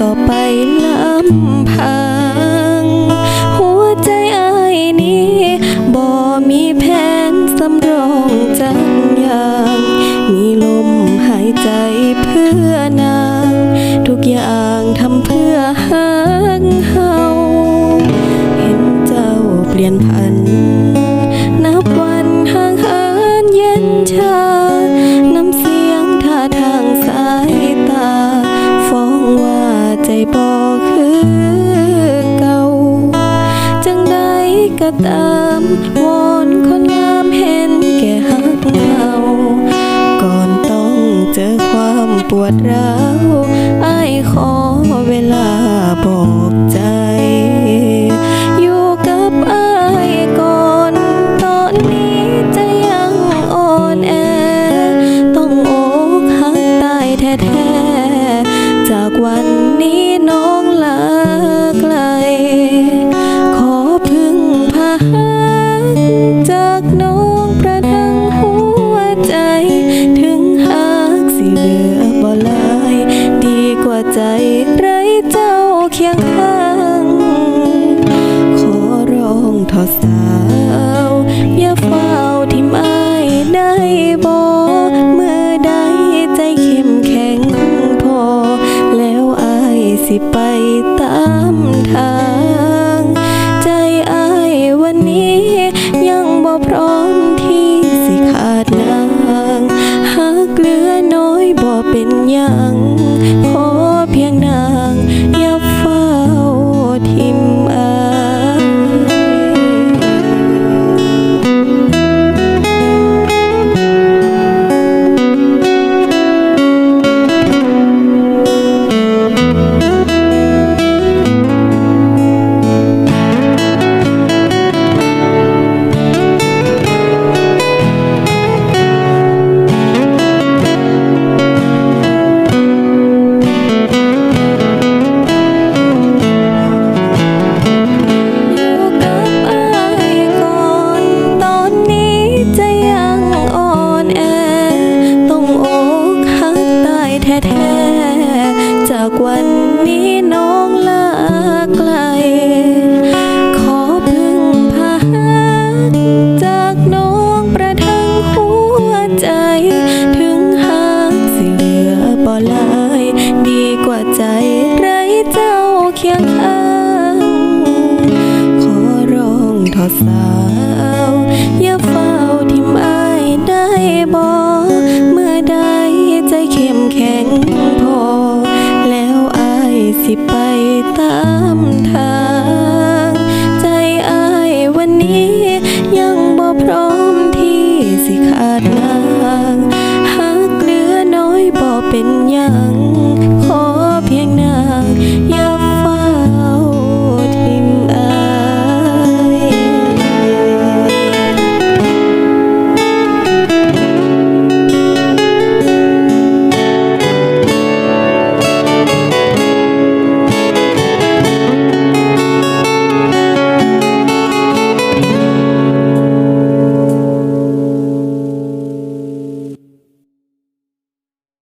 ต่อไปลำพัง หัวใจอายนี้บ่มีแผนสำรองจักอย่าง มีลมหายใจเพื่อนาง ทุกอย่างทำเพื่อหักเฮาเห็นเจ้าเปลี่ยนพัน นับวันห่างเหินเย็นชา ก็ตามวอนคนงามเห็นแก่หักเราก่อนต้องเจอความปวดร้าว ว่าใจไร้เจ้าเคียงข้าง ขอร้องทอสาว อย่าเฝ้าที่ไม่ได้บอกเมื่อใดใจเข้มแข็งพอ แล้วอายสิไปตามทางากวันนี้น้องลาไกล ขอพึ่งพาจากน้องประทังหัวใจ ถึงหากสิเหลือบ่ลาย ดีกว่าใจไร้เจ้าเคียงข้าง ขอร้องทอสาวอย่า สิไปตามทาง